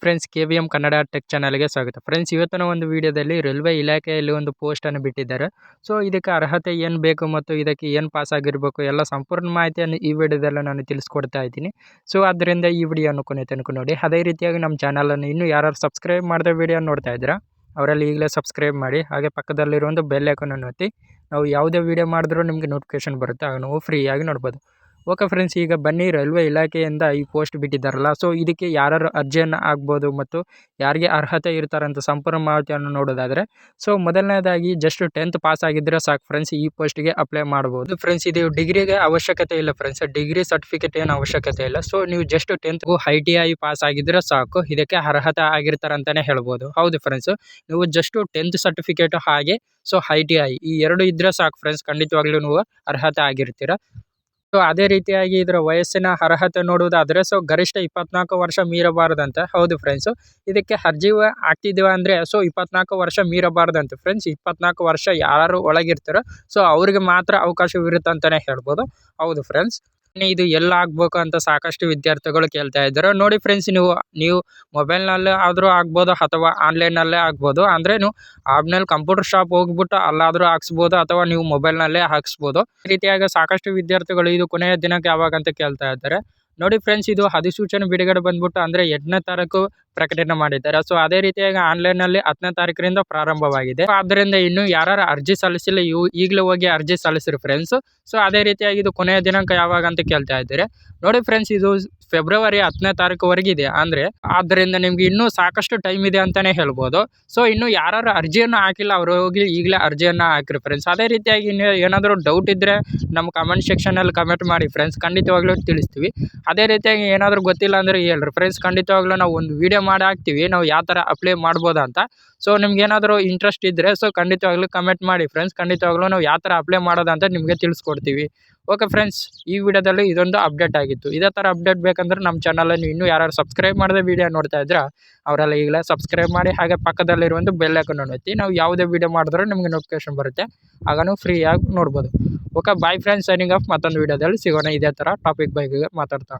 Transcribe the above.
Friends K V M Kannada tech ಚಾನಲ್ಗೆ ಸ್ವಾಗತ. Friends ಇವತ್ತಿನ ಒಂದು ವಿಡಿಯೋದಲ್ಲಿ ರೈಲ್ವೆ ಇಲಾಖೆಯಲ್ಲಿ ಒಂದು ಪೋಸ್ಟನ್ನು ಬಿಟ್ಟಿದ್ದಾರೆ. ಸೊ ಇದಕ್ಕೆ ಅರ್ಹತೆ ಏನು ಬೇಕು ಮತ್ತು ಇದಕ್ಕೆ ಏನು ಪಾಸ್ ಆಗಿರಬೇಕು ಎಲ್ಲ ಸಂಪೂರ್ಣ ಮಾಹಿತಿಯನ್ನು ಈ ವಿಡಿಯೋದಲ್ಲಿ ನಾನು ತಿಳಿಸ್ಕೊಡ್ತಾ ಇದ್ದೀನಿ. ಸೊ ಅದರಿಂದ ಈ ವಿಡಿಯೋನ ಕೊನೆ ತನಕ ನೋಡಿ. ಅದೇ ರೀತಿಯಾಗಿ ನಮ್ಮ ಚಾನಲನ್ನು ಇನ್ನೂ ಯಾರು ಸಬ್ಸ್ಕ್ರೈಬ್ ಮಾಡಿದ ವಿಡಿಯೋ ನೋಡ್ತಾ ಇದ್ದೀರಾ, ಅವರಲ್ಲಿ ಈಗಲೇ ಸಬ್ಸ್ಕ್ರೈಬ್ ಮಾಡಿ, ಹಾಗೆ ಪಕ್ಕದಲ್ಲಿರೋ ಒಂದು ಬೆಲ್ ಐಕನನ್ನು ಒತ್ತಿ. ನಾವು ಯಾವುದೇ ವಿಡಿಯೋ ಮಾಡಿದ್ರೂ ನಿಮಗೆ ನೋಟಿಫಿಕೇಶನ್ ಬರುತ್ತೆ ಆಗ ನಾವು ಫ್ರೀಯಾಗಿ ನೋಡ್ಬೋದು. ಓಕೆ ಫ್ರೆಂಡ್ಸ್, ಈಗ ಬನ್ನಿ ರೈಲ್ವೆ ಇಲಾಖೆಯಿಂದ ಈ ಪೋಸ್ಟ್ ಬಿಟ್ಟಿದ್ದಾರಲ್ಲ. ಸೊ ಇದಕ್ಕೆ ಯಾರ್ಯಾರು ಅರ್ಜಿಯನ್ನು ಆಗ್ಬೋದು ಮತ್ತು ಯಾರಿಗೆ ಅರ್ಹತೆ ಇರ್ತಾರಂತ ಸಂಪೂರ್ಣ ಮಾಹಿತಿಯನ್ನು ನೋಡೋದಾದರೆ ಸೊ ಮೊದಲನೇದಾಗಿ ಜಸ್ಟ್ ಟೆಂತ್ ಪಾಸ್ ಆಗಿದ್ದರೆ ಸಾಕು ಫ್ರೆಂಡ್ಸ್ ಈ ಪೋಸ್ಟ್ಗೆ ಅಪ್ಲೈ ಮಾಡ್ಬೋದು. ಫ್ರೆಂಡ್ಸ್ ಇದು ಡಿಗ್ರಿಗೆ ಅವಶ್ಯಕತೆ ಇಲ್ಲ ಫ್ರೆಂಡ್ಸ್ ಡಿಗ್ರಿ ಸರ್ಟಿಫಿಕೇಟ್ ಏನು ಅವಶ್ಯಕತೆ ಇಲ್ಲ. ಸೊ ನೀವು ಜಸ್ಟ್ ಟೆಂತ್ಗೂ ಐ ಟಿ ಐ ಪಾಸ್ ಆಗಿದ್ದರೆ ಸಾಕು, ಇದಕ್ಕೆ ಅರ್ಹತೆ ಆಗಿರ್ತಾರೆ ಅಂತಲೇ ಹೇಳ್ಬೋದು. ಹೌದು ಫ್ರೆಂಡ್ಸ್ ನೀವು ಜಸ್ಟ್ ಟೆಂತ್ ಸರ್ಟಿಫಿಕೇಟ್ ಹಾಗೆ ಸೊ ಐ ಟಿ ಐ ಈ ಎರಡು ಇದ್ದರೆ ಸಾಕು ಫ್ರೆಂಡ್ಸ್ ಖಂಡಿತವಾಗ್ಲೂ ನೀವು ಅರ್ಹತೆ ಆಗಿರ್ತೀರ. ಅದೇ ರೀತಿಯಾಗಿ ಇದರ ವಯಸ್ಸಿನ ಅರ್ಹತೆ ನೋಡುವುದಾದರೆ ಸೊ ಗರಿಷ್ಠ ಇಪ್ಪತ್ನಾಲ್ಕು ವರ್ಷ ಮೀರಬಾರದಂತೆ. ಹೌದು ಫ್ರೆಂಡ್ಸ್ ಇದಕ್ಕೆ ಅರ್ಜಿ ಹಾಕ್ತಿದ್ದೀವ ಅಂದರೆ ಸೊ ಇಪ್ಪತ್ನಾಲ್ಕು ವರ್ಷ ಮೀರಬಾರ್ದಂತೆ ಫ್ರೆಂಡ್ಸ್ ಇಪ್ಪತ್ನಾಲ್ಕು ವರ್ಷ ಯಾರು ಒಳಗಿರ್ತಾರೋ ಸೊ ಅವ್ರಿಗೆ ಮಾತ್ರ ಅವಕಾಶವಿರುತ್ತೆ ಅಂತಲೇ ಹೇಳ್ಬೋದು. ಹೌದು ಫ್ರೆಂಡ್ಸ್ ಇದು ಎಲ್ಲ ಆಗ್ಬೇಕು ಅಂತ ಸಾಕಷ್ಟು ವಿದ್ಯಾರ್ಥಿಗಳು ಕೇಳ್ತಾ ಇದ್ದಾರೆ. ನೋಡಿ ಫ್ರೆಂಡ್ಸ್ ನೀವು ನೀವು ಮೊಬೈಲ್ನಲ್ಲೇ ಆದರೂ ಆಗ್ಬೋದು ಅಥವಾ ಆನ್ಲೈನಲ್ಲೇ ಆಗ್ಬೋದು. ಅಂದರೆ ನೀವು ಆಮೇಲೆ ಕಂಪ್ಯೂಟರ್ ಶಾಪ್ ಹೋಗ್ಬಿಟ್ಟು ಅಲ್ಲಾದರೂ ಹಾಕ್ಸ್ಬೋದು ಅಥವಾ ನೀವು ಮೊಬೈಲ್ನಲ್ಲೇ ಹಾಕ್ಸ್ಬೋದು. ಈ ರೀತಿಯಾಗಿ ಸಾಕಷ್ಟು ವಿದ್ಯಾರ್ಥಿಗಳು ಇದು ಕೊನೆಯ ದಿನಕ್ಕೆ ಯಾವಾಗ ಅಂತ ಕೇಳ್ತಾ ಇದ್ದಾರೆ. ನೋಡಿ ಫ್ರೆಂಡ್ಸ್ ಇದು ಅಧಿಸೂಚನೆ ಬಿಡುಗಡೆ ಬಂದ್ಬಿಟ್ಟು ಅಂದ್ರೆ ಎಂಟನೇ ತಾರೀಕು ಪ್ರಕಟಣೆ ಮಾಡಿದ್ದಾರೆ. ಸೊ ಅದೇ ರೀತಿಯಾಗಿ ಆನ್ಲೈನಲ್ಲಿ ಹತ್ತನೇ ತಾರೀಕರಿಂದ ಪ್ರಾರಂಭವಾಗಿದೆ. ಆದ್ದರಿಂದ ಇನ್ನು ಯಾರು ಅರ್ಜಿ ಸಲ್ಲಿಸಿಲ್ಲ ಇವು ಈಗಲೇ ಹೋಗಿ ಅರ್ಜಿ ಸಲ್ಲಿಸಿರಿ ಫ್ರೆಂಡ್ಸ್ ಸೊ ಅದೇ ರೀತಿಯಾಗಿ ಇದು ಕೊನೆಯ ದಿನಾಂಕ ಯಾವಾಗ ಅಂತ ಕೇಳ್ತಾ ಇದ್ದಾರೆ. ನೋಡಿ ಫ್ರೆಂಡ್ಸ್ ಇದು ಫೆಬ್ರವರಿ ಹತ್ತನೇ ತಾರೀಕುವರೆಗಿದೆ. ಅಂದರೆ ಆದ್ದರಿಂದ ನಿಮ್ಗೆ ಇನ್ನೂ ಸಾಕಷ್ಟು ಟೈಮ್ ಇದೆ ಅಂತಲೇ ಹೇಳ್ಬೋದು. ಸೊ ಇನ್ನು ಯಾರು ಅರ್ಜಿಯನ್ನು ಹಾಕಿಲ್ಲ, ಅವರು ಹೋಗಿ ಈಗಲೇ ಅರ್ಜಿಯನ್ನು ಹಾಕಿರಿ ಫ್ರೆಂಡ್ಸ್ ಅದೇ ರೀತಿಯಾಗಿ ಇನ್ನು ಏನಾದರೂ ಡೌಟ್ ಇದ್ದರೆ ನಮ್ಮ ಕಮೆಂಟ್ ಸೆಕ್ಷನಲ್ಲಿ ಕಮೆಂಟ್ ಮಾಡಿ ಫ್ರೆಂಡ್ಸ್ ಖಂಡಿತವಾಗ್ಲೂ ತಿಳಿಸ್ತೀವಿ. ಅದೇ ರೀತಿಯಾಗಿ ಏನಾದರೂ ಗೊತ್ತಿಲ್ಲ ಅಂದರೆ ಹೇಳ್ರಿ ಫ್ರೆಂಡ್ಸ್ ಖಂಡಿತವಾಗ್ಲೂ ನಾವು ಒಂದು ವೀಡಿಯೋ ಮಾಡಿ ಹಾಕ್ತೀವಿ. ನಾವು ಯಾವ ಥರ ಅಪ್ಲೈ ಮಾಡ್ಬೋದು ಅಂತ. ಸೊ ನಿಮ್ಗೆ ಏನಾದರೂ ಇಂಟ್ರೆಸ್ಟ್ ಇದ್ದರೆ ಸೊ ಖಂಡಿತವಾಗ್ಲೂ ಕಮೆಂಟ್ ಮಾಡಿ ಫ್ರೆಂಡ್ಸ್ ಖಂಡಿತವಾಗ್ಲೂ ನಾವು ಯಾವ ಥರ ಅಪ್ಲೈ ಮಾಡೋದಂತ ನಿಮಗೆ ತಿಳಿಸ್ಕೊಡ್ತೀವಿ. ಓಕೆ ಫ್ರೆಂಡ್ಸ್ ಈ ವಿಡಿಯೋದಲ್ಲಿ ಇದೊಂದು ಅಪ್ಡೇಟ್ ಆಗಿತ್ತು. ಇದೇ ಥರ ಅಪ್ಡೇಟ್ ಬೇಕಂದ್ರೆ ನಮ್ಮ ಚಾನಲನ್ನು ಇನ್ನೂ ಯಾರು ಸಬ್ಸ್ಕ್ರೈಬ್ ಮಾಡದೆ ವೀಡಿಯೋ ನೋಡ್ತಾ ಇದ್ರೆ ಅವರೆಲ್ಲ ಈಗಲೇ ಸಬ್ಸ್ಕ್ರೈಬ್ ಮಾಡಿ ಹಾಗೆ ಪಕ್ಕದಲ್ಲಿರುವಂಥ ಬೆಲ್ ಐಕನ್ ಒತ್ತಿ. ನಾವು ಯಾವುದೇ ವೀಡಿಯೋ ಮಾಡಿದ್ರೂ ನಿಮಗೆ ನೋಟಿಫಿಕೇಶನ್ ಬರುತ್ತೆ. ಆಗೂ ನೀವು ಫ್ರೀಯಾಗಿ ನೋಡ್ಬೋದು. Okay bye friends signing off ಮತ್ತೊಂದು ವೀಡಿಯೋದಲ್ಲಿ ಸಿಗೋಣ. ಇದೇ ಥರ ಟಾಪಿಕ್ ಬಗ್ಗೆ ಮಾತಾಡ್ತಾ.